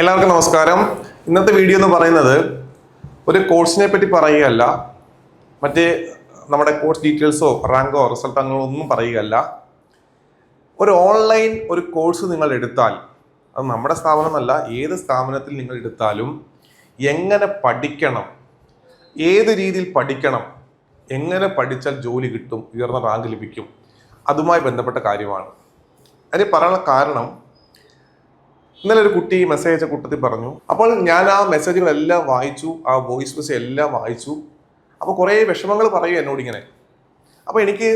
എല്ലാവർക്കും നമസ്കാരം. ഇന്നത്തെ വീഡിയോ എന്ന് പറയുന്നത് ഒരു കോഴ്സിനെ പറ്റി പറയുകയല്ല. മറ്റേ നമ്മുടെ കോഴ്സ് ഡീറ്റെയിൽസോ റാങ്കോ റിസൾട്ട് അങ്ങനെ ഒന്നും പറയുകയല്ല. ഒരു ഓൺലൈൻ ഒരു കോഴ്സ് നിങ്ങൾ എടുത്താൽ അത് നമ്മുടെ സ്ഥാപനമല്ല ഏത് സ്ഥാപനത്തിൽ നിങ്ങൾ എടുത്താലും എങ്ങനെ പഠിക്കണം ഏത് രീതിയിൽ പഠിക്കണം എങ്ങനെ പഠിച്ചാൽ ജോലി കിട്ടും ഉയർന്ന റാങ്ക് ലഭിക്കും അതുമായി ബന്ധപ്പെട്ട കാര്യമാണ്. അതിന് പറയാനുള്ള കാരണം ഇന്നലെ ഒരു കുട്ടി മെസ്സേജ് അയച്ച കൂട്ടത്തിൽ പറഞ്ഞു. അപ്പോൾ ഞാൻ ആ മെസ്സേജുകളെല്ലാം വായിച്ചു ആ വോയിസ് മെസ്സേജ് എല്ലാം വായിച്ചു. അപ്പോൾ കുറേ വിഷമങ്ങൾ പറയും എന്നോട് ഇങ്ങനെ. അപ്പോൾ എനിക്ക്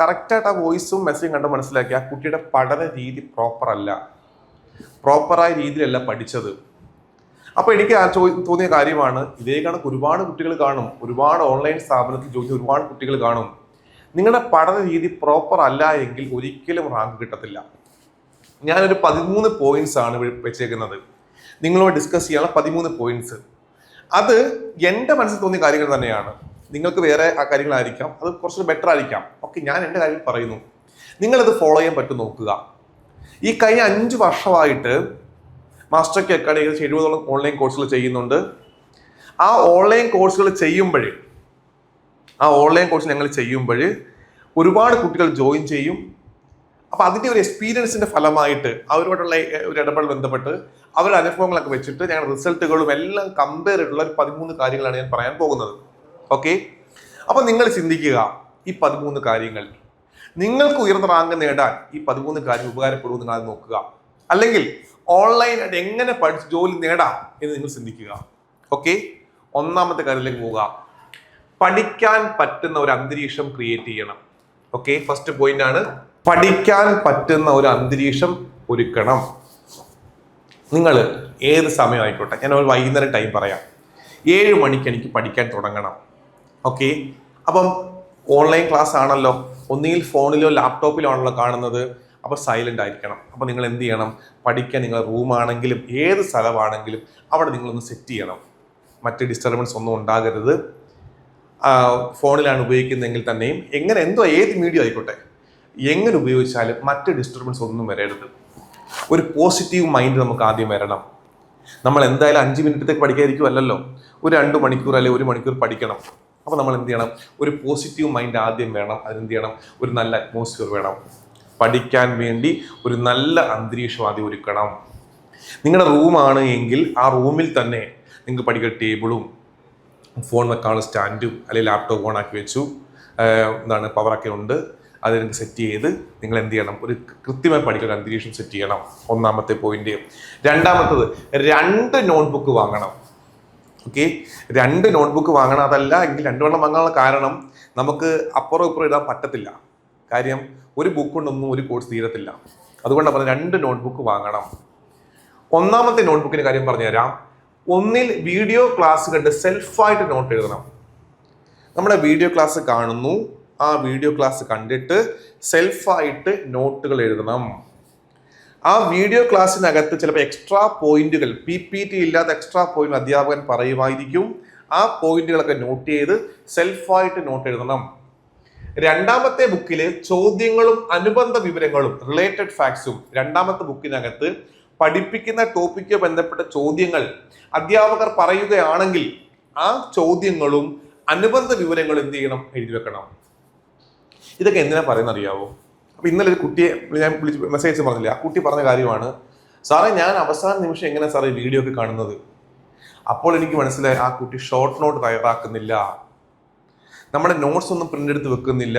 കറക്റ്റായിട്ട് ആ വോയിസും മെസ്സേജും കണ്ട് മനസ്സിലാക്കി ആ കുട്ടിയുടെ പഠന രീതി പ്രോപ്പറല്ല പ്രോപ്പറായ രീതിയിലല്ല പഠിച്ചത്. അപ്പോൾ എനിക്ക് ആ തോന്നിയ കാര്യമാണ് ഇതേ കണക്ക് ഒരുപാട് കുട്ടികൾ കാണും. ഒരുപാട് ഓൺലൈൻ സ്ഥാപനത്തിൽ ജോലി ഒരുപാട് കുട്ടികൾ കാണും. നിങ്ങളുടെ പഠന രീതി പ്രോപ്പർ അല്ല എങ്കിൽ ഒരിക്കലും റാങ്ക് കിട്ടത്തില്ല. ഞാനൊരു പതിമൂന്ന് പോയിന്റ്സ് ആണ് വെച്ചേക്കുന്നത്. നിങ്ങളോട് ഡിസ്കസ് ചെയ്യാനുള്ള പതിമൂന്ന് പോയിന്റ്സ് അത് എന്റെ മനസ്സിൽ തോന്നിയ കാര്യങ്ങൾ തന്നെയാണ്. നിങ്ങൾക്ക് വേറെ ആ കാര്യങ്ങളായിരിക്കാം. അത് കുറച്ച് ബെറ്റർ ആയിരിക്കാം. ഓക്കെ ഞാൻ എന്റെ കാര്യം പറയുന്നു. നിങ്ങളത് ഫോളോ ചെയ്യാൻ പറ്റും നോക്കുക. ഈ കഴിഞ്ഞ അഞ്ച് വർഷമായിട്ട് മാസ്റ്റർ കെ അക്കാഡമി ഏകദേശം എഴുപതോളം ഓൺലൈൻ കോഴ്സുകൾ ചെയ്യുന്നുണ്ട്. ആ ഓൺലൈൻ കോഴ്സുകൾ ചെയ്യുമ്പോൾ ആ ഓൺലൈൻ കോഴ്സ് ഞങ്ങൾ ചെയ്യുമ്പോൾ ഒരുപാട് കുട്ടികൾ ജോയിൻ ചെയ്യും. അപ്പോൾ അതിന്റെ ഒരു എക്സ്പീരിയൻസിന്റെ ഫലമായിട്ട് അവരോടുള്ള ഒരു ഇടപെടൽ ബന്ധപ്പെട്ട് അവരുടെ അനുഭവങ്ങളൊക്കെ വെച്ചിട്ട് ഞങ്ങൾ റിസൾട്ടുകളും എല്ലാം കമ്പയർ ചെയ്തിട്ടുള്ള ഒരു പതിമൂന്ന് കാര്യങ്ങളാണ് ഞാൻ പറയാൻ പോകുന്നത്. ഓക്കെ അപ്പോൾ നിങ്ങൾ ചിന്തിക്കുക ഈ പതിമൂന്ന് കാര്യങ്ങൾ നിങ്ങൾക്ക് ഉയർന്ന റാങ്ക് നേടാൻ ഈ പതിമൂന്ന് കാര്യം ഉപകാരപ്പെടുമെന്ന് നിങ്ങൾ അത് നോക്കുക. അല്ലെങ്കിൽ ഓൺലൈനായിട്ട് എങ്ങനെ പഠിച്ച് ജോലി നേടാം എന്ന് നിങ്ങൾ ചിന്തിക്കുക. ഓക്കെ ഒന്നാമത്തെ കാര്യത്തിലേക്ക് പോവുക. പഠിക്കാൻ പറ്റുന്ന ഒരു അന്തരീക്ഷം ക്രിയേറ്റ് ചെയ്യണം. ഓക്കെ ഫസ്റ്റ് പോയിന്റ് ആണ് പഠിക്കാൻ പറ്റുന്ന ഒരു അന്തരീക്ഷം ഒരുക്കണം. നിങ്ങൾ ഏത് സമയമായിക്കോട്ടെ ഞാൻ ഒരു വൈകുന്നേരം ടൈം പറയാം. ഏഴ് മണിക്ക് എനിക്ക് പഠിക്കാൻ തുടങ്ങണം. ഓക്കെ അപ്പം ഓൺലൈൻ ക്ലാസ് ആണല്ലോ. ഒന്നുകിൽ ഫോണിലോ ലാപ്ടോപ്പിലോ ആണല്ലോ കാണുന്നത്. അപ്പോൾ സൈലന്റ് ആയിരിക്കണം. അപ്പോൾ നിങ്ങൾ എന്ത് ചെയ്യണം? പഠിക്കാൻ നിങ്ങൾ റൂമാണെങ്കിലും ഏത് സ്ഥലമാണെങ്കിലും അവിടെ നിങ്ങളൊന്ന് സെറ്റ് ചെയ്യണം. മറ്റ് ഡിസ്റ്റർബൻസ് ഒന്നും ഉണ്ടാകരുത്. ഫോണിലാണ് ഉപയോഗിക്കുന്നതെങ്കിൽ തന്നെയും എങ്ങനെ എന്തോ ഏത് മീഡിയ ആയിക്കോട്ടെ എങ്ങനെ ഉപയോഗിച്ചാലും മറ്റ് ഡിസ്റ്റർബൻസ് ഒന്നും വരരുത്. ഒരു പോസിറ്റീവ് മൈൻഡ് നമുക്ക് ആദ്യം വരണം. നമ്മൾ എന്തായാലും അഞ്ച് മിനിറ്റത്തേക്ക് പഠിക്കാതിരിക്കും അല്ലല്ലോ? ഒരു രണ്ട് മണിക്കൂർ അല്ലെങ്കിൽ ഒരു മണിക്കൂർ പഠിക്കണം. അപ്പോൾ നമ്മൾ എന്ത് ചെയ്യണം? ഒരു പോസിറ്റീവ് മൈൻഡ് ആദ്യം വേണം. അതിനെന്ത് ചെയ്യണം? ഒരു നല്ല അറ്റ്മോസ്ഫിയർ വേണം. പഠിക്കാൻ വേണ്ടി ഒരു നല്ല അന്തരീക്ഷം ആദ്യം ഒരുക്കണം. നിങ്ങളുടെ റൂമാണ് എങ്കിൽ ആ റൂമിൽ തന്നെ നിങ്ങൾക്ക് പഠിക്കുന്ന ടേബിളും ഫോൺ വെക്കാനുള്ള സ്റ്റാൻഡും അല്ലെങ്കിൽ ലാപ്ടോപ്പ് ഓൺ ആക്കി വെച്ചു. എന്താണ് പവറൊക്കെ ഉണ്ട്. അത് സെറ്റ് ചെയ്ത് നിങ്ങൾ എന്ത് ചെയ്യണം? ഒരു കൃത്യമായി പഠിക്കുന്ന അന്തരീക്ഷം സെറ്റ് ചെയ്യണം. ഒന്നാമത്തെ പോയിന്റ് രണ്ടാമത്തത് രണ്ട് നോട്ട്ബുക്ക് വാങ്ങണം. ഓക്കെ രണ്ട് നോട്ട്ബുക്ക് വാങ്ങണം. അതല്ല എങ്കിൽ രണ്ടെണ്ണം വാങ്ങാനുള്ള കാരണം നമുക്ക് അപ്പുറം ഇപ്പുറം ഇടാൻ പറ്റത്തില്ല. കാര്യം ഒരു ബുക്ക് കൊണ്ടൊന്നും ഒരു കോഴ്സ് തീരത്തില്ല. അതുകൊണ്ടാണ് പറഞ്ഞത് രണ്ട് നോട്ട്ബുക്ക് വാങ്ങണം. ഒന്നാമത്തെ നോട്ട്ബുക്കിന്റെ കാര്യം പറഞ്ഞുതരാം ഒന്നിൽ വീഡിയോ ക്ലാസ് കണ്ട് സെൽഫായിട്ട് നോട്ട് എഴുതണം. നമ്മുടെ വീഡിയോ ക്ലാസ് കാണുന്നു. ആ വീഡിയോ ക്ലാസ് കണ്ടിട്ട് സെൽഫായിട്ട് നോട്ടുകൾ എഴുതണം. ആ വീഡിയോ ക്ലാസ്സിനകത്ത് ചിലപ്പോൾ എക്സ്ട്രാ പോയിന്റുകൾ പി പി ടി ഇല്ലാത്ത എക്സ്ട്രാ പോയിന്റ് അധ്യാപകൻ പറയുമായിരിക്കും. ആ പോയിന്റുകളൊക്കെ നോട്ട് ചെയ്ത് സെൽഫായിട്ട് നോട്ട് എഴുതണം. രണ്ടാമത്തെ ബുക്കിൽ ചോദ്യങ്ങളും അനുബന്ധ വിവരങ്ങളും റിലേറ്റഡ് ഫാക്ട്സും രണ്ടാമത്തെ ബുക്കിനകത്ത് പഠിപ്പിക്കുന്ന ടോപ്പിക്കോ ബന്ധപ്പെട്ട ചോദ്യങ്ങൾ അധ്യാപകർ പറയുകയാണെങ്കിൽ ആ ചോദ്യങ്ങളും അനുബന്ധ വിവരങ്ങളും എന്ത് ചെയ്യണം? എഴുതി വെക്കണം. ഇതൊക്കെ എന്തിനാ പറയുന്നത് അറിയാവോ അപ്പൊ ഇന്നലെ ഒരു കുട്ടിയെ ഞാൻ വിളിച്ച് മെസ്സേജ് പറഞ്ഞില്ല? ആ കുട്ടി പറഞ്ഞ കാര്യമാണ് സാറേ ഞാൻ അവസാന നിമിഷം എങ്ങനെ സാറേ വീഡിയോ ഒക്കെ കാണുന്നത്? അപ്പോൾ എനിക്ക് മനസ്സിലായി ആ കുട്ടി ഷോർട്ട് നോട്ട് തയ്യാറാക്കുന്നില്ല. നമ്മുടെ നോട്ട്സ് ഒന്നും പ്രിന്റ് എടുത്ത് വെക്കുന്നില്ല.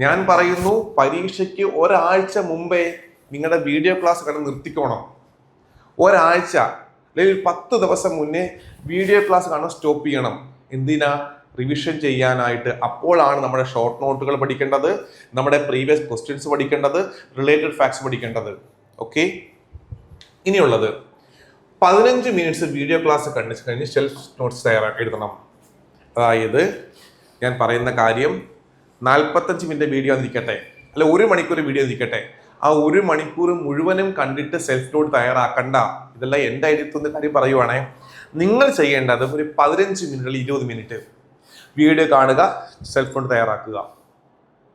ഞാൻ പറയുന്നു പരീക്ഷയ്ക്ക് ഒരാഴ്ച മുമ്പേ നിങ്ങളുടെ വീഡിയോ ക്ലാസ് കണ്ട് നിർത്തിക്കോണം. ഒരാഴ്ച അല്ലെങ്കിൽ പത്ത് ദിവസം മുന്നേ വീഡിയോ ക്ലാസ് കാണാൻ സ്റ്റോപ്പ് ചെയ്യണം. എന്തിനാ? റിവിഷൻ ചെയ്യാനായിട്ട് അപ്പോഴാണ് നമ്മുടെ ഷോർട്ട് നോട്ടുകൾ പഠിക്കേണ്ടത് നമ്മുടെ പ്രീവിയസ് ക്വസ്റ്റ്യൻസ് പഠിക്കേണ്ടത് റിലേറ്റഡ് ഫാക്ട്സ് പഠിക്കേണ്ടത്. ഓക്കെ ഇനിയുള്ളത്. പതിനഞ്ച് മിനിറ്റ്സ് വീഡിയോ ക്ലാസ് കണ്ടിച്ച് കഴിഞ്ഞ് സെൽഫ് നോട്ട്സ് തയ്യാറാ എഴുതണം. അതായത് ഞാൻ പറയുന്ന കാര്യം നാൽപ്പത്തഞ്ച് മിനിറ്റ് വീഡിയോ നിൽക്കട്ടെ. അല്ല ഒരു മണിക്കൂർ വീഡിയോ നിൽക്കട്ടെ. ആ ഒരു മണിക്കൂർ മുഴുവനും കണ്ടിട്ട് സെൽഫ് നോട്ട് തയ്യാറാക്കണ്ട. ഇതെല്ലാം എന്റെ അരിത്തുന്ന കാര്യം പറയുവാണേ. നിങ്ങൾ ചെയ്യേണ്ടത് ഒരു പതിനഞ്ച് മിനിറ്റ് ഇരുപത് മിനിറ്റ് വീഡിയോ കാണുക സെൽഫ് തയ്യാറാക്കുക.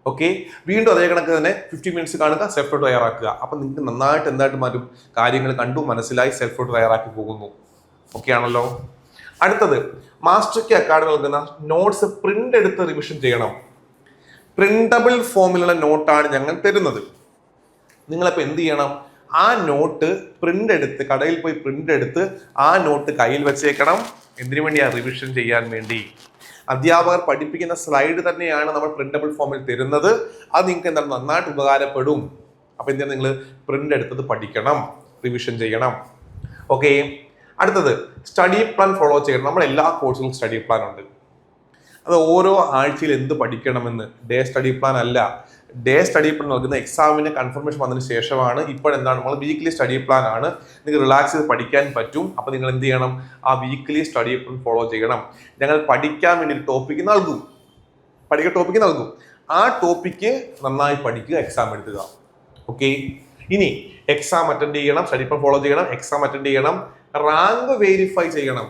ഓക്കെ വീണ്ടും അതേ കണക്ക് തന്നെ ഫിഫ്റ്റി മിനിറ്റ്സ് കാണുക സെൽഫ് നോട്ട് തയ്യാറാക്കുക. അപ്പം നിങ്ങൾക്ക് നന്നായിട്ട് എന്തായിട്ട് മാറ്റും? കാര്യങ്ങൾ കണ്ടു മനസ്സിലായി സെൽഫ് തയ്യാറാക്കി പോകുന്നു. ഓക്കെ ആണല്ലോ? അടുത്തത് മാസ്റ്റർ കി അക്കാഡമി നൽകുന്ന നോട്ട്സ് പ്രിന്റ് എടുത്ത് റിവിഷൻ ചെയ്യണം. പ്രിന്റബിൾ ഫോമിലുള്ള നോട്ടാണ് ഞങ്ങൾ തരുന്നത്. നിങ്ങളിപ്പോൾ എന്ത് ചെയ്യണം? ആ നോട്ട് പ്രിന്റ് എടുത്ത് കടയിൽ പോയി പ്രിന്റ് എടുത്ത് ആ നോട്ട് കയ്യിൽ വെച്ചേക്കണം. എന്തിനു വേണ്ടിയാണ് റിവിഷൻ ചെയ്യാൻ വേണ്ടി? അധ്യാപകർ പഠിപ്പിക്കുന്ന സ്ലൈഡ് തന്നെയാണ് നമ്മൾ പ്രിന്റബിൾ ഫോമിൽ തരുന്നത്. അത് നിങ്ങൾക്ക് എന്താണ് നന്നായിട്ട് ഉപകാരപ്പെടും. അപ്പൊ എന്താ നിങ്ങൾ പ്രിന്റ് എടുത്തത് പഠിക്കണം റിവിഷൻ ചെയ്യണം. ഓക്കെ അടുത്തത് സ്റ്റഡി പ്ലാൻ ഫോളോ ചെയ്യണം. നമ്മൾ എല്ലാ കോഴ്സിലും സ്റ്റഡി പ്ലാൻ ഉണ്ട്. അത് ഓരോ ആഴ്ചയിൽ എന്ത് പഠിക്കണമെന്ന്. ഡേ സ്റ്റഡി പ്ലാൻ അല്ല. ഡേ സ്റ്റഡി പ്ലാൻ നൽകുന്ന എക്സാമിന് കൺഫർമേഷൻ വന്നതിന് ശേഷമാണ് ഇപ്പോൾ എന്താണ് നമ്മൾ വീക്ക്ലി സ്റ്റഡി പ്ലാൻ ആണ്. നിങ്ങൾക്ക് റിലാക്സ് ചെയ്ത് പഠിക്കാൻ പറ്റും. അപ്പോൾ നിങ്ങൾ എന്ത് ചെയ്യണം? ആ വീക്ക്ലി സ്റ്റഡി പ്ലാൻ ഫോളോ ചെയ്യണം. ഞങ്ങൾ പഠിക്കാൻ വേണ്ടി ടോപ്പിക്ക് നൽകും. പഠിക്കുക ടോപ്പിക്ക് നൽകും. ആ ടോപ്പിക്ക് നന്നായി പഠിക്കുക എക്സാം എഴുതുക ഓക്കെ ഇനി എക്സാം അറ്റൻഡ് ചെയ്യണം സ്റ്റഡി പ്ലാൻ ഫോളോ ചെയ്യണം എക്സാം അറ്റൻഡ് ചെയ്യണം റാങ്ക് വെരിഫൈ ചെയ്യണം.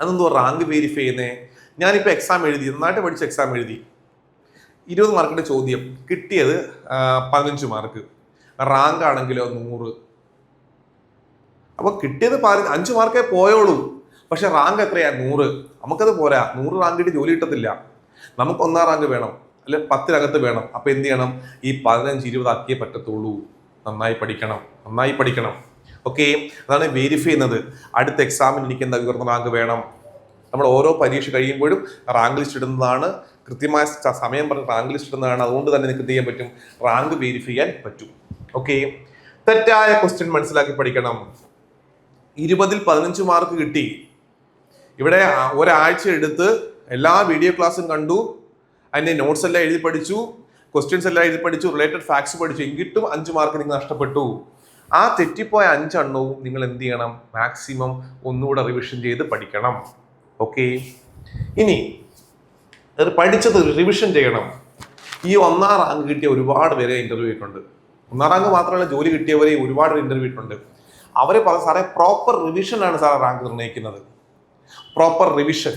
അതെന്തോ റാങ്ക് വെരിഫൈ ചെയ്യുന്നേ? ഞാനിപ്പോൾ എക്സാം എഴുതി നന്നായിട്ട് പഠിച്ച് എക്സാം എഴുതി. ഇരുപത് മാർക്കിന്റെ ചോദ്യം കിട്ടിയത് പതിനഞ്ച് മാർക്ക്. റാങ്ക് ആണെങ്കിലോ നൂറ്. അപ്പോൾ കിട്ടിയത് പതിനഞ്ച് അഞ്ച് മാർക്കേ പോയോളൂ. പക്ഷെ റാങ്ക് എത്രയാ? നൂറ്. നമുക്കത് പോരാ. നൂറ് റാങ്ക് കിട്ടി ജോലി കിട്ടത്തില്ല. നമുക്ക് ഒന്നാം റാങ്ക് വേണം. അല്ലെ പത്തിനകത്ത് വേണം. അപ്പൊ എന്ത് ചെയ്യണം? ഈ പതിനഞ്ച് ഇരുപത് ആക്കിയേ പറ്റത്തുള്ളൂ. നന്നായി പഠിക്കണം. നന്നായി പഠിക്കണം. ഓക്കെ? അതാണ് വെരിഫൈ ചെയ്യുന്നത്. അടുത്ത എക്സാമിന് എനിക്ക് എന്താ ഉയർന്ന റാങ്ക് വേണം? നമ്മൾ ഓരോ പരീക്ഷ കഴിയുമ്പോഴും റാങ്ക് ലിസ്റ്റ് ഇടുന്നതാണ് കൃത്യമായ സമയം പറഞ്ഞ് റാങ്ക് ലിസ്റ്റ് ഇടുന്നതാണ്. അതുകൊണ്ട് തന്നെ നിങ്ങൾക്ക് എന്ത് ചെയ്യാൻ പറ്റും? റാങ്ക് വെരിഫൈ ചെയ്യാൻ പറ്റും. ഓക്കെ തെറ്റായ ക്വസ്റ്റ്യൻ മനസ്സിലാക്കി പഠിക്കണം. ഇരുപതിൽ പതിനഞ്ച് മാർക്ക് കിട്ടി. ഇവിടെ ഒരാഴ്ച എടുത്ത് എല്ലാ വീഡിയോ ക്ലാസ്സും കണ്ടു. അതിന്റെ നോട്ട്സ് എല്ലാം എഴുതി പഠിച്ചു. ക്വസ്റ്റ്യൻസ് എല്ലാം എഴുതി പഠിച്ചു. റിലേറ്റഡ് ഫാക്ട്സ് പഠിച്ചു. എങ്കിട്ടും അഞ്ച് മാർക്ക് നിങ്ങൾ നഷ്ടപ്പെട്ടു. ആ തെറ്റിപ്പോയ അഞ്ചെണ്ണവും നിങ്ങൾ എന്ത് ചെയ്യണം? മാക്സിമം ഒന്നുകൂടെ റിവിഷൻ ചെയ്ത് പഠിക്കണം. ഓക്കെ ഇനി അത് പഠിച്ചത് റിവിഷൻ ചെയ്യണം. ഈ ഒന്നാം റാങ്ക് കിട്ടിയ ഒരുപാട് പേരെ ഇന്റർവ്യൂ ചെയ്തിട്ടുണ്ട് ഒന്നാം റാങ്ക് മാത്രമല്ല ജോലി കിട്ടിയവരെ ഒരുപാട് ഇന്റർവ്യൂ ഇട്ടുണ്ട്. അവരെ പറഞ്ഞ സാറേ പ്രോപ്പർ റിവിഷൻ ആണ് സാറേ റാങ്ക് നിർണയിക്കുന്നത്. പ്രോപ്പർ റിവിഷൻ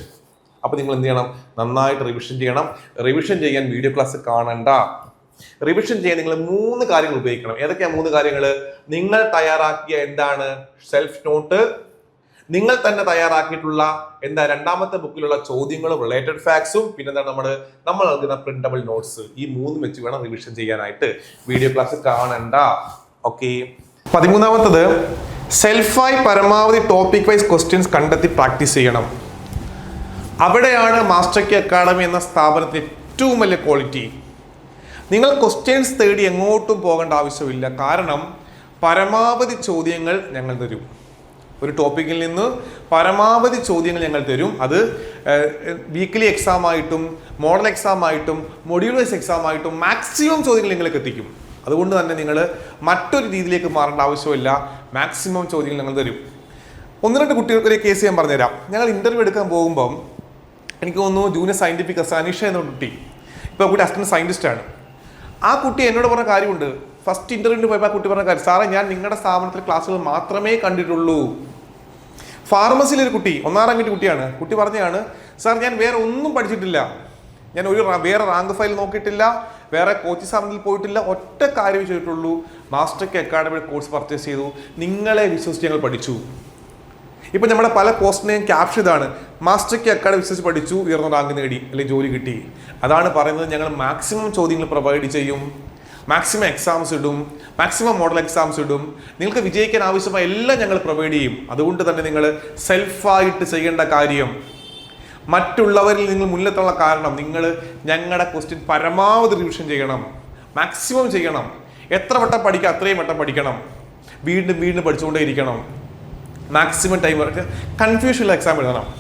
അപ്പൊ നിങ്ങൾ എന്ത് ചെയ്യണം? നന്നായിട്ട് റിവിഷൻ ചെയ്യണം. റിവിഷൻ ചെയ്യാൻ വീഡിയോ ക്ലാസ് കാണണ്ട. റിവിഷൻ ചെയ്യാൻ നിങ്ങൾ മൂന്ന് കാര്യങ്ങൾ ഉപയോഗിക്കണം. ഏതൊക്കെയാണ് മൂന്ന് കാര്യങ്ങൾ നിങ്ങൾ തയ്യാറാക്കിയ എന്താണ്? സെൽഫ് നോട്ട് നിങ്ങൾ തന്നെ തയ്യാറാക്കിയിട്ടുള്ള എന്താ രണ്ടാമത്തെ ബുക്കിലുള്ള ചോദ്യങ്ങളും റിലേറ്റഡ് ഫാക്ട്സും പിന്നെന്താണ് നമ്മൾ നമ്മൾ നൽകുന്ന പ്രിന്റബിൾ നോട്ട്സ് ഈ മൂന്നും വെച്ച് വേണം റിവിഷൻ ചെയ്യാനായിട്ട് വീഡിയോ ക്ലാസ് കാണണ്ട. ഓക്കെ പതിമൂന്നാമത്തത് സെൽഫായി പരമാവധി ടോപ്പിക് വൈസ് ക്വസ്റ്റ്യൻസ് കണ്ടെത്തി പ്രാക്ടീസ് ചെയ്യണം. അവിടെയാണ് മാസ്റ്റർ കെ അക്കാഡമി എന്ന സ്ഥാപനത്തിന്റെ ഏറ്റവും വലിയ ക്വാളിറ്റി നിങ്ങൾ ക്വസ്റ്റ്യൻസ് തേടി എങ്ങോട്ടും പോകേണ്ട ആവശ്യമില്ല. കാരണം പരമാവധി ചോദ്യങ്ങൾ ഞങ്ങൾ തരും. ഒരു ടോപ്പിക്കിൽ നിന്ന് പരമാവധി ചോദ്യങ്ങൾ ഞങ്ങൾ തരും. അത് വീക്ക്ലി എക്സാം ആയിട്ടും മോഡൽ എക്സാം ആയിട്ടും മൊഡ്യൂൾ വൈസ് എക്സാം ആയിട്ടും മാക്സിമം ചോദ്യങ്ങൾ നിങ്ങൾക്ക് എത്തിക്കും അതുകൊണ്ട് തന്നെ നിങ്ങൾ മറ്റൊരു രീതിയിലേക്ക് മാറേണ്ട ആവശ്യമില്ല. മാക്സിമം ചോദ്യങ്ങൾ ഞങ്ങൾ തരും. ഒന്ന് രണ്ട് കുട്ടികൾക്ക് ഒരു കേസ് ഞാൻ പറഞ്ഞുതരാം. ഞങ്ങൾ ഇന്റർവ്യൂ എടുക്കാൻ പോകുമ്പം എനിക്ക് തോന്നുന്നു ജൂനിയർ സയന്റിഫിക് അസാനിഷ എന്ന കുട്ടി. ഇപ്പോൾ കുട്ടി അസിസ്റ്റന്റ് സയന്റിസ്റ്റ് ആണ്. ആ കുട്ടി എന്നോട് പറഞ്ഞ കാര്യമുണ്ട്. ഫസ്റ്റ് ഇന്റർവ്യൂവിന് പോയപ്പോൾ കുട്ടി പറഞ്ഞ കാര്യം സാറേ ഞാൻ നിങ്ങളുടെ സ്ഥാപനത്തിലെ ക്ലാസ്സുകൾ മാത്രമേ കണ്ടിട്ടുള്ളൂ. ഫാർമസിയിലെ ഒരു കുട്ടി ഒന്നാം റാങ്കിന്റെ കുട്ടിയാണ്. കുട്ടി പറഞ്ഞതാണ് സാർ ഞാൻ വേറെ ഒന്നും പഠിച്ചിട്ടില്ല. ഞാൻ ഒരു വേറെ റാങ്ക് ഫയൽ നോക്കിയിട്ടില്ല വേറെ കോച്ചിങ് സ്ഥാപനത്തിൽ പോയിട്ടില്ല ഒറ്റ കാര്യം ചെയ്തിട്ടുള്ളൂ. മാസ്റ്റർക്ക് അക്കാഡമിയുടെ കോഴ്സ് പർച്ചേസ് ചെയ്തു. നിങ്ങളെ വിശ്വസിച്ച് ഞങ്ങൾ പഠിച്ചു. ഇപ്പം നമ്മുടെ പല പോസ്റ്റിനെയും ക്യാപ്ഷൻ ഇതാണ്. മാസ്റ്റർക്ക് അക്കാഡമി വിശ്വസിച്ച് പഠിച്ചു ഉയർന്ന റാങ്ക് നേടി അല്ലെങ്കിൽ ജോലി കിട്ടി. അതാണ് പറയുന്നത് ഞങ്ങൾ മാക്സിമം ചോദ്യങ്ങൾ പ്രൊവൈഡ് ചെയ്യും. മാക്സിമം എക്സാംസ് ഇടും. മാക്സിമം മോഡൽ എക്സാംസ് ഇടും. നിങ്ങൾക്ക് വിജയിക്കാൻ ആവശ്യമായ എല്ലാം ഞങ്ങൾ പ്രൊവൈഡ് ചെയ്യും. അതുകൊണ്ട് തന്നെ നിങ്ങൾ സെൽഫായിട്ട് ചെയ്യേണ്ട കാര്യം. മറ്റുള്ളവരിൽ നിങ്ങൾ മുന്നിലെത്തുള്ള കാരണം നിങ്ങൾ ഞങ്ങളുടെ ക്വസ്റ്റ്യൻ പരമാവധി റിവിഷൻ ചെയ്യണം. മാക്സിമം ചെയ്യണം. എത്ര വട്ടം പഠിക്കുക അത്രയും വട്ടം പഠിക്കണം. വീണ്ടും വീണ്ടും പഠിച്ചുകൊണ്ടേ ഇരിക്കണം. മാക്സിമം ടൈം ഉള്ള എക്സാം എഴുതണം.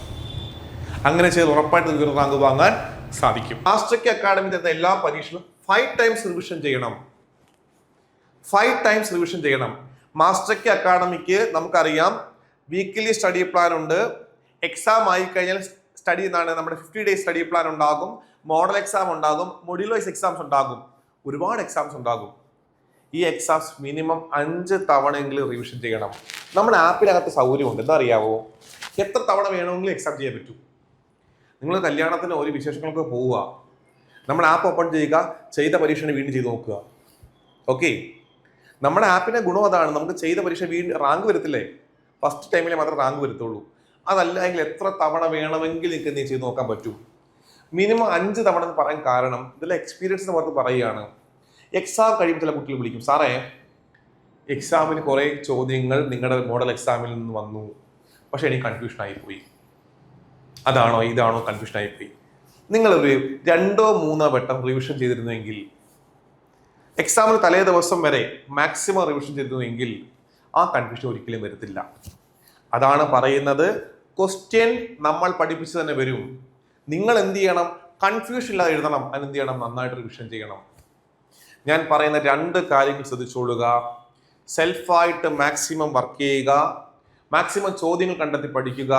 അങ്ങനെ ചെയ്ത് ഉറപ്പായിട്ട് ഉയർന്ന റാങ്ക് വാങ്ങാൻ സാധിക്കും. മാസ്റ്റർക്ക് അക്കാഡമി തരുന്ന എല്ലാ പരീക്ഷകളും ഫൈവ് ടൈംസ് റിവിഷൻ ചെയ്യണം. ഫൈവ് ടൈംസ് റിവിഷൻ ചെയ്യണം. മാസ്റ്റർക്ക് അക്കാഡമിക്ക് നമുക്കറിയാം. വീക്കിലി സ്റ്റഡി പ്ലാൻ ഉണ്ട്. എക്സാം ആയി കഴിഞ്ഞാൽ സ്റ്റഡി എന്നാണ് നമ്മുടെ ഫിഫ്റ്റി ഡേയ്സ് സ്റ്റഡി പ്ലാൻ ഉണ്ടാകും. മോഡൽ എക്സാം ഉണ്ടാകും. മൊഡ്യൂൾ വൈസ് എക്സാംസ് ഉണ്ടാകും. ഒരുപാട് എക്സാംസ് ഉണ്ടാകും. ഈ എക്സാംസ് മിനിമം അഞ്ച് തവണയെങ്കിലും റിവിഷൻ ചെയ്യണം. നമ്മുടെ ആപ്പിനകത്ത് സൗകര്യമുണ്ട്. എന്താ അറിയാവോ എത്ര തവണ വേണമെങ്കിലും എക്സാം ചെയ്യാൻ പറ്റും. നിങ്ങൾ കല്യാണത്തിന് ഒരു വിശേഷങ്ങൾക്ക് പോവുക. നമ്മുടെ ആപ്പ് ഓപ്പൺ ചെയ്യുക ചെയ്ത പരീക്ഷ വീണ്ടും ചെയ്ത് നോക്കുക. ഓക്കെ നമ്മുടെ ആപ്പിന്റെ ഗുണം അതാണ്. നമുക്ക് ചെയ്ത പരീക്ഷ വീണ്ടും റാങ്ക് വരത്തില്ലേ? ഫസ്റ്റ് ടൈമിലെ മാത്രമേ റാങ്ക് വരത്തുള്ളൂ. അതല്ല എങ്കിൽ എത്ര തവണ വേണമെങ്കിൽ നിങ്ങൾക്ക് എന്തെങ്കിലും ചെയ്ത് നോക്കാൻ പറ്റൂ. മിനിമം അഞ്ച് തവണ എന്ന് പറയാൻ കാരണം ഇതിലെ എക്സ്പീരിയൻസ് എന്ന് പറഞ്ഞ് പറയുകയാണ്. എക്സാം കഴിയുമ്പോൾ ചില കുട്ടികൾ വിളിക്കും സാറേ എക്സാമിന് കുറേ ചോദ്യങ്ങൾ നിങ്ങളുടെ മോഡൽ എക്സാമിൽ നിന്ന് വന്നു. പക്ഷേ എനിക്ക് കൺഫ്യൂഷൻ ആയിപ്പോയി. അതാണോ ഇതാണോ കൺഫ്യൂഷൻ ആയിപ്പോയി? നിങ്ങളൊരു രണ്ടോ മൂന്നോ വട്ടം റിവിഷൻ ചെയ്തിരുന്നുവെങ്കിൽ എക്സാമിന് തലേ ദിവസം വരെ മാക്സിമം റിവിഷൻ ചെയ്തിരുന്നുവെങ്കിൽ ആ കൺഫ്യൂഷൻ ഒരിക്കലും വരത്തില്ല. അതാണ് പറയുന്നത്. ക്വസ്റ്റ്യൻ നമ്മൾ പഠിപ്പിച്ചു തന്നെ വരും. നിങ്ങൾ എന്ത് ചെയ്യണം? കൺഫ്യൂഷൻ ഇല്ലാതെ എഴുതണം. അതിന് എന്ത് ചെയ്യണം? നന്നായിട്ട് റിവിഷൻ ചെയ്യണം. ഞാൻ പറയുന്ന രണ്ട് കാര്യങ്ങൾ ശ്രദ്ധിച്ചോളുക. സെൽഫായിട്ട് മാക്സിമം വർക്ക് ചെയ്യുക. മാക്സിമം ചോദ്യങ്ങൾ കണ്ടെത്തി പഠിക്കുക.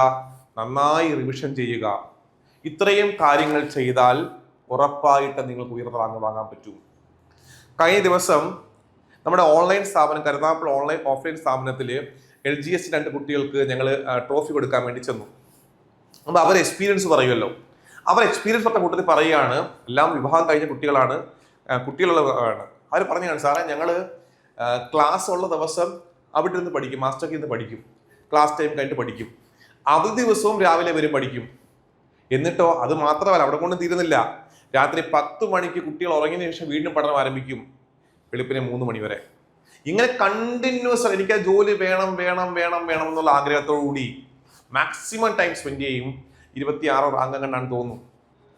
നന്നായി റിവിഷൻ ചെയ്യുക. ഇത്രയും കാര്യങ്ങൾ ചെയ്താൽ ഉറപ്പായിട്ട് നിങ്ങൾക്ക് ഉയർന്ന റാങ്ക് വാങ്ങാൻ പറ്റും. കഴിഞ്ഞ ദിവസം നമ്മുടെ ഓൺലൈൻ സ്ഥാപനം കരുതാപ്പിൾ ഓൺലൈൻ ഓഫ്ലൈൻ സ്ഥാപനത്തിൽ എൽ ജി എസ് രണ്ട് കുട്ടികൾക്ക് ഞങ്ങൾ ട്രോഫി കൊടുക്കാൻ വേണ്ടി ചെന്നു. അപ്പോൾ അവർ എക്സ്പീരിയൻസ് പറയുമല്ലോ. അവർ എക്സ്പീരിയൻസ് പറഞ്ഞ കൂട്ടത്തിൽ പറയുകയാണ് എല്ലാം വിവാഹം കഴിഞ്ഞ കുട്ടികളാണ് കുട്ടികളുള്ളവരാണ്. അവർ പറഞ്ഞാണ് സാറേ ഞങ്ങൾ ക്ലാസ് ഉള്ള ദിവസം അവിടെ നിന്ന് പഠിക്കും മാസ്റ്റർക്ക് ഇരുന്ന് പഠിക്കും. ക്ലാസ് ടൈം കഴിഞ്ഞിട്ട് പഠിക്കും. അവധി ദിവസവും രാവിലെ വരും പഠിക്കും. എന്നിട്ടോ അത് മാത്രമല്ല അവിടെ കൊണ്ട് തീരുന്നില്ല. രാത്രി പത്ത് മണിക്ക് കുട്ടികൾ ഉറങ്ങിയതിനു ശേഷം വീണ്ടും പഠനം ആരംഭിക്കും. വെളുപ്പിനെ മൂന്ന് മണി വരെ. ഇങ്ങനെ കണ്ടിന്യൂസ് എനിക്ക് ആ ജോലി വേണം വേണം വേണം വേണം എന്നുള്ള ആഗ്രഹത്തോടു കൂടി മാക്സിമം ടൈം സ്പെൻഡ് ചെയ്യും. ഇരുപത്തിയാറ് റാങ്ക് കണ്ടാണ് തോന്നുന്നു.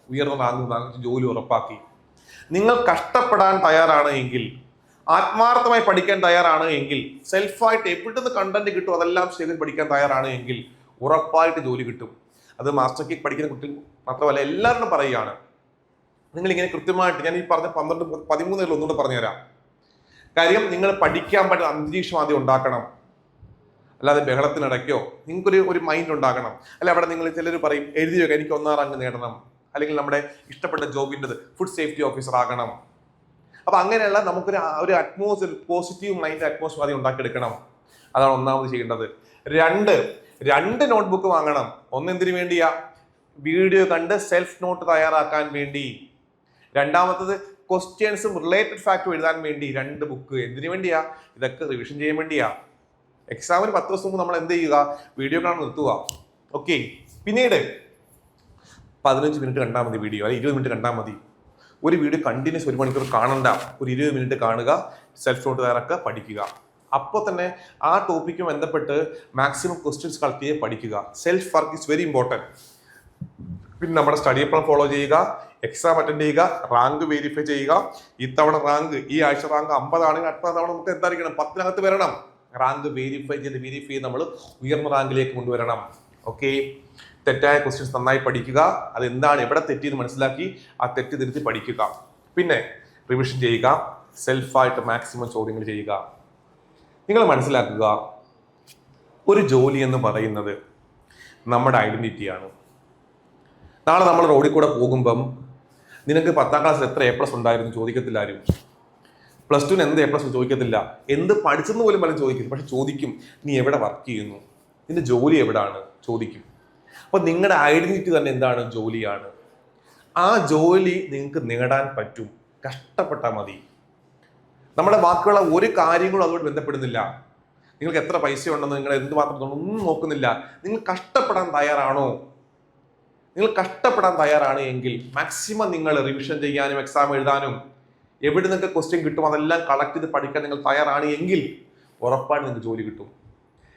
ഉയർന്ന റാങ്ക് വാങ്ങിച്ച് ജോലി ഉറപ്പാക്കി. നിങ്ങൾ കഷ്ടപ്പെടാൻ തയ്യാറാണ് എങ്കിൽ ആത്മാർത്ഥമായി പഠിക്കാൻ തയ്യാറാണ് എങ്കിൽ സെൽഫായിട്ട് എവിടുന്ന് കണ്ടന്റ് കിട്ടും അതെല്ലാം ചെയ്ത് പഠിക്കാൻ തയ്യാറാണ് എങ്കിൽ ഉറപ്പായിട്ട് ജോലി കിട്ടും. അത് മാസ്റ്റർ കേക്ക് പഠിക്കുന്ന കുട്ടികൾ മാത്രമല്ല എല്ലാവരും പറയുകയാണ്. നിങ്ങൾ ഇങ്ങനെ കൃത്യമായിട്ട് ഞാൻ ഈ പറഞ്ഞ പന്ത്രണ്ട് പതിമൂന്നിൽ ഒന്നുകൂടെ പറഞ്ഞുതരാം. കാര്യം നിങ്ങൾ പഠിക്കാൻ പറ്റുന്ന അന്തരീക്ഷം ആദ്യം ഉണ്ടാക്കണം. അല്ലാതെ ബഹളത്തിനിടയ്ക്കോ നിങ്ങൾക്കൊരു ഒരു മൈൻഡ് ഉണ്ടാക്കണം അല്ല അവിടെ നിങ്ങൾ ചിലർ പറയും എഴുതി വെക്കാം എനിക്ക് ഒന്നാം റാങ്ക് നേടണം. അല്ലെങ്കിൽ നമ്മുടെ ഇഷ്ടപ്പെട്ട ജോബിന്റെത് ഫുഡ് സേഫ്റ്റി ഓഫീസർ ആകണം. അപ്പൊ അങ്ങനെയുള്ള നമുക്കൊരു ഒരു അറ്റ്മോസ്ഫിയർ പോസിറ്റീവ് മൈൻഡ് അറ്റ്മോസ്ഫിയർ ആദ്യം ഉണ്ടാക്കിയെടുക്കണം. അതാണ് ഒന്നാമത് ചെയ്യേണ്ടത്. രണ്ട് രണ്ട് നോട്ട്ബുക്ക് വാങ്ങണം. ഒന്ന് എന്തിനു വേണ്ടിയാ? വീഡിയോ കണ്ട് സെൽഫ് നോട്ട് തയ്യാറാക്കാൻ വേണ്ടി. രണ്ടാമത്തത് ക്വസ്റ്റ്യൻസും റിലേറ്റഡ് ഫാക്റ്റും എഴുതാൻ വേണ്ടി രണ്ട് ബുക്ക് എന്തിനു വേണ്ടിയാ? ഇതൊക്കെ റിവിഷൻ ചെയ്യാൻ വേണ്ടിയാ. എക്സാമിന് പത്ത് ദിവസം മുമ്പ് നമ്മൾ എന്ത് ചെയ്യുക? വീഡിയോ കാണാൻ നിർത്തുക. ഓക്കെ പിന്നീട് പതിനഞ്ച് മിനിറ്റ് കണ്ടാൽ മതി വീഡിയോ അല്ലെങ്കിൽ ഇരുപത് മിനിറ്റ് കണ്ടാൽ മതി. ഒരു വീഡിയോ കണ്ടിന്യൂസ് ഒരു മണിക്കൂർ കാണണ്ട. ഒരു ഇരുപത് മിനിറ്റ് കാണുക സെൽഫ് നോട്ട് തയ്യാറാക്കുക പഠിക്കുക. അപ്പോൾ തന്നെ ആ ടോപ്പിക്കും ബന്ധപ്പെട്ട് മാക്സിമം ക്വസ്റ്റ്യൻസ് കളക്ട് ചെയ്ത് പഠിക്കുക. Self work is very important പിന്നെ നമ്മുടെ സ്റ്റഡി പ്ലാൻ ഫോളോ ചെയ്യുക എക്സാം അറ്റൻഡ് ചെയ്യുക റാങ്ക് വെരിഫൈ ചെയ്യുക. ഇത്തവണ റാങ്ക് ഈ ആഴ്ച റാങ്ക് അമ്പതാണെങ്കിൽ അടുത്ത തവണ നമുക്ക് എന്തായിരിക്കണം? പത്തിനകത്ത് വരണം. റാങ്ക് വെരിഫൈ ചെയ്ത് വെരിഫൈ ചെയ്ത് നമ്മൾ ഉയർന്ന റാങ്കിലേക്ക് കൊണ്ടുവരണം. ഓക്കെ തെറ്റായ ക്വസ്റ്റ്യൻസ് നന്നായി പഠിക്കുക. അത് എന്താണ് എവിടെ തെറ്റിയെന്ന് മനസ്സിലാക്കി ആ തെറ്റ് തിരുത്തി പഠിക്കുക. പിന്നെ റിവിഷൻ ചെയ്യുക. സെൽഫായിട്ട് മാക്സിമം ചോദ്യങ്ങൾ ചെയ്യുക. നിങ്ങൾ മനസ്സിലാക്കുക ഒരു ജോലി എന്ന് പറയുന്നത് നമ്മുടെ ഐഡന്റിറ്റിയാണ് നാളെ നമ്മൾ റോഡിൽ കൂടെ പോകുമ്പം നിനക്ക് പത്താം ക്ലാസ്സിൽ എത്ര എ പ്ലസ് ഉണ്ടായിരുന്നു ചോദിക്കത്തില്ല ആരും. പ്ലസ് ടുവിന് എന്ത് എ പ്ലസ് ചോദിക്കത്തില്ല. എന്ത് പഠിച്ചെന്ന് പോലും പലരും ചോദിക്കും പക്ഷെ ചോദിക്കും നീ എവിടെ വർക്ക് ചെയ്യുന്നു? നിന്റെ ജോലി എവിടാണ്? ചോദിക്കും. അപ്പൊ നിങ്ങളുടെ ഐഡന്റിറ്റി തന്നെ എന്താണ്? ജോലിയാണ്. ആ ജോലി നിങ്ങൾക്ക് നേടാൻ പറ്റും. കഷ്ടപ്പെട്ടാൽ മതി. നമ്മുടെ ബാക്കിയുള്ള ഒരു കാര്യങ്ങളും അതുകൊണ്ട് ബന്ധപ്പെടുന്നില്ല. നിങ്ങൾക്ക് എത്ര പൈസ ഉണ്ടെന്ന് നിങ്ങൾ എന്ത് മാത്രം ഒന്നും നോക്കുന്നില്ല. നിങ്ങൾ കഷ്ടപ്പെടാൻ തയ്യാറാണോ? നിങ്ങൾ കഷ്ടപ്പെടാൻ തയ്യാറാണ് എങ്കിൽ മാക്സിമം നിങ്ങൾ റിവിഷൻ ചെയ്യാനും എക്സാം എഴുതാനും എവിടെ നിങ്ങൾക്ക് ക്വസ്റ്റ്യൻ കിട്ടും അതെല്ലാം കളക്ട് ചെയ്ത് പഠിക്കാൻ നിങ്ങൾ തയ്യാറാണ് എങ്കിൽ ഉറപ്പായിട്ട് നിങ്ങൾക്ക് ജോലി കിട്ടും.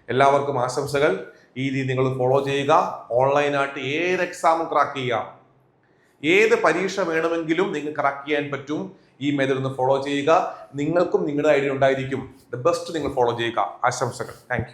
എല്ലാവർക്കും ആശംസകൾ. ഈ രീതി നിങ്ങൾ ഫോളോ ചെയ്യുക. ഓൺലൈനായിട്ട് ഏത് എക്സാമും ക്രാക്ക് ചെയ്യുക. ഏത് പരീക്ഷ വേണമെങ്കിലും നിങ്ങൾക്ക് ക്രാക്ക് ചെയ്യാൻ പറ്റും. ഈ മെത്തേഡ് ഒന്ന് ഫോളോ ചെയ്യുക. നിങ്ങൾക്കും നിങ്ങളുടെ ഐഡിയ ഉണ്ടായിരിക്കും. ദ ബെസ്റ്റ് നിങ്ങൾ ഫോളോ ചെയ്യുക. ആശംസകൾ. താങ്ക്